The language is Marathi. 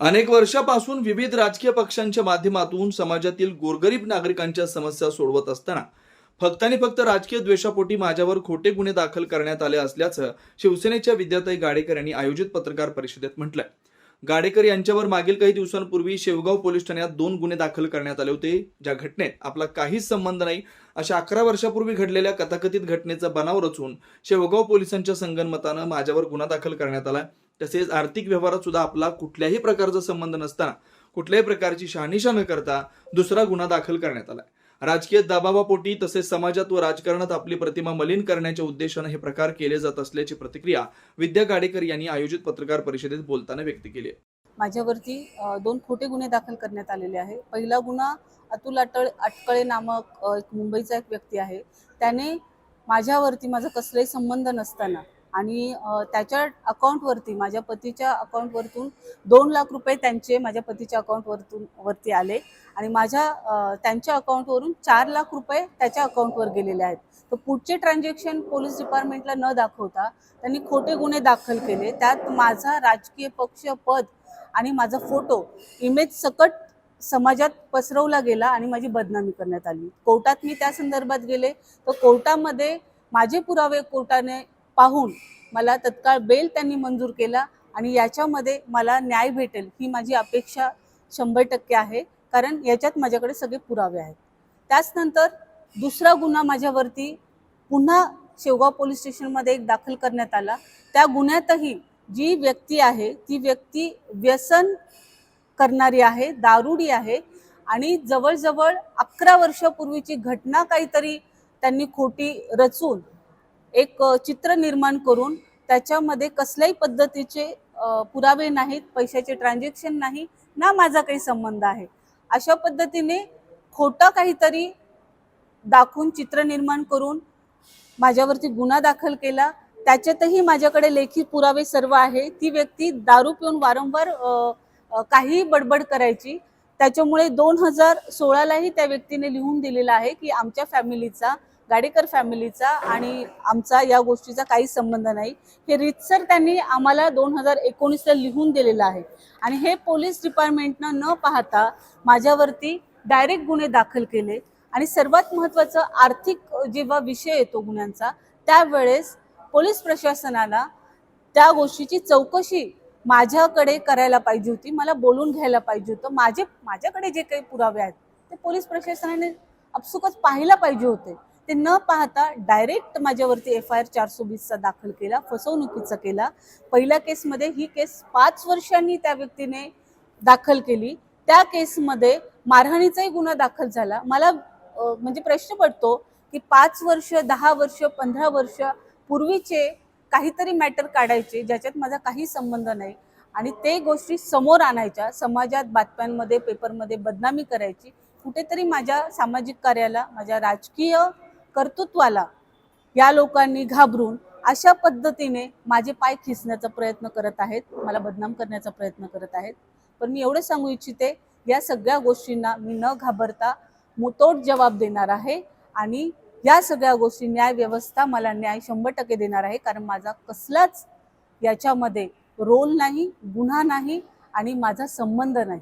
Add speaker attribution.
Speaker 1: अनेक वर्षापासून विविध राजकीय पक्षांच्या माध्यमातून समाजातील गोरगरीब नागरिकांच्या समस्या सोडवत असताना फक्त आणि फक्त राजकीय द्वेषापोटी माझ्यावर खोटे गुन्हे दाखल करण्यात आले असल्याचं शिवसेनेच्या विद्याताई गाडेकर यांनी आयोजित पत्रकार परिषदेत म्हटलंय. गाडेकर यांच्यावर मागील काही दिवसांपूर्वी शेवगाव पोलीस ठाण्यात दोन गुन्हे दाखल करण्यात आले होते ज्या घटनेत आपला काहीच संबंध नाही अशा अकरा वर्षापूर्वी घडलेल्या कथाकथित घटनेचा बनाव रचून शेवगाव पोलिसांच्या संगनमतानं माझ्यावर गुन्हा दाखल करण्यात आला. तसेच आर्थिक व्यवहारात सुद्धा आपला कुठल्याही प्रकारचा संबंध नसताना कुठल्याही प्रकारची शहानिशा न करता दुसरा गुन्हा दाखल करण्यात आला. राजकीय दबावापोटी तसेच समाजात व राजकारणात आपली प्रतिमा मलिन करण्याच्या उद्देशानं हे प्रकार केले जात असल्याची प्रतिक्रिया विद्या गाडेकर यांनी आयोजित पत्रकार परिषदेत बोलताना व्यक्त केली.
Speaker 2: माझ्यावरती दोन खोटे गुन्हे दाखल करण्यात आलेले आहे पहिला गुन्हा अतुल अटळ अटकळे नामक एक मुंबईचा एक व्यक्ती आहे. त्याने माझ्यावरती माझा कसलाही संबंध नसताना आणि त्याच्या अकाउंटवरती माझ्या पतीच्या अकाउंटवरतून दोन लाख रुपये त्यांचे माझ्या पतीच्या अकाउंटवरतून वरती आले. आणि माझ्या त्यांच्या अकाउंटवरून चार लाख रुपये त्याच्या अकाउंटवर गेलेले आहेत. तर पुढचे ट्रान्झॅक्शन पोलीस डिपार्टमेंटला न दाखवता त्यांनी खोटे गुन्हे दाखल केले. त्यात माझा राजकीय पक्ष पद आणि माझा फोटो इमेज सकट समाजात पसरवला गेला आणि माझी बदनामी करण्यात आली. कोर्टात मी त्या संदर्भात गेले. तर कोर्टामध्ये माझे पुरावे कोर्टाने पाहून मला तत्काळ बेल त्यांनी मंजूर केला आणि याच्यामध्ये मला न्याय भेटेल ही माझी अपेक्षा शंभर टक्के आहे. कारण याच्यात माझ्याकडे सगळे पुरावे आहेत. त्याचनंतर दुसरा गुन्हा माझ्यावरती पुन्हा शेवगाव पोलीस स्टेशनमध्ये एक दाखल करण्यात आला. त्या गुन्ह्यातही जी व्यक्ती आहे ती व्यक्ती व्यसन करणारी आहे दारुडी आहे आणि जवळजवळ अकरा वर्षापूर्वीची घटना काहीतरी त्यांनी खोटी रचून एक चित्र निर्माण करून त्याच्यामध्ये कसल्याही पद्धतीचे पुरावे नाहीत पैशाचे ट्रान्झॅक्शन नाही ना माझा काही संबंध आहे. अशा पद्धतीने खोटा काहीतरी दाखवून चित्र निर्माण करून माझ्यावरती गुन्हा दाखल केला. त्याच्यातही माझ्याकडे लेखी पुरावे सर्व आहे. ती व्यक्ती दारू पिऊन वारंवार काही काहीही बडबड करायची. त्याच्यामुळे दोन हजार सोळालाही त्या व्यक्तीने लिहून दिलेलं आहे की आमच्या फॅमिलीचा गाडेकर फॅमिलीचा आणि आमचा या गोष्टीचा काही संबंध नाही. हे रितसर त्यांनी आम्हाला दोन हजार एकोणीसला लिहून दिलेलं आहे. आणि हे पोलीस डिपार्टमेंटनं न पाहता माझ्यावरती डायरेक्ट गुन्हे दाखल केले. आणि सर्वात महत्त्वाचं आर्थिक जेव्हा विषय येतो गुन्ह्यांचा त्यावेळेस पोलीस प्रशासनाला त्या गोष्टीची चौकशी माझ्याकडे करायला पाहिजे होती मला बोलून घ्यायला पाहिजे होतं. माझे माझ्याकडे जे काही पुरावे आहेत ते पोलीस प्रशासनाने आपसुकच पाहायला पाहिजे होते. ते न पाहता डायरेक्ट माझ्यावरती एफ आय आर चारशे वीसचा दाखल केला फसवणुकीचा केला. पहिल्या केसमध्ये ही केस पाच वर्षांनी त्या व्यक्तीने दाखल केली. त्या केसमध्ये मारहाणीचाही गुन्हा दाखल झाला. मला म्हणजे प्रश्न पडतो की पाच वर्ष दहा वर्ष पंधरा वर्ष पूर्वीचे काहीतरी मॅटर काढायचे ज्याच्यात माझा काही संबंध नाही. आणि ते गोष्टी समोर आणायच्या समाजात बातम्यांमध्ये पेपरमध्ये बदनामी करायची कुठेतरी माझ्या सामाजिक कार्याला माझ्या राजकीय कर्तृत्वाला या लोकांनी घाबरून अशा पद्धतीने माझे पाय खिसण्याचा प्रयत्न करत आहेत. मला बदनाम करण्याचा प्रयत्न करत आहेत. पण मी एवढं सांगू इच्छिते या सगळ्या गोष्टींना मी न घाबरता मुतोड जबाब देणार आहे आणि या सगळ्या गोष्टी न्याय व्यवस्था मला न्याय शंभर टक्के देणार आहे. कारण माझा कसलाच याच्यामध्ये रोल नाही गुन्हा नाही आणि माझा संबंध नाही.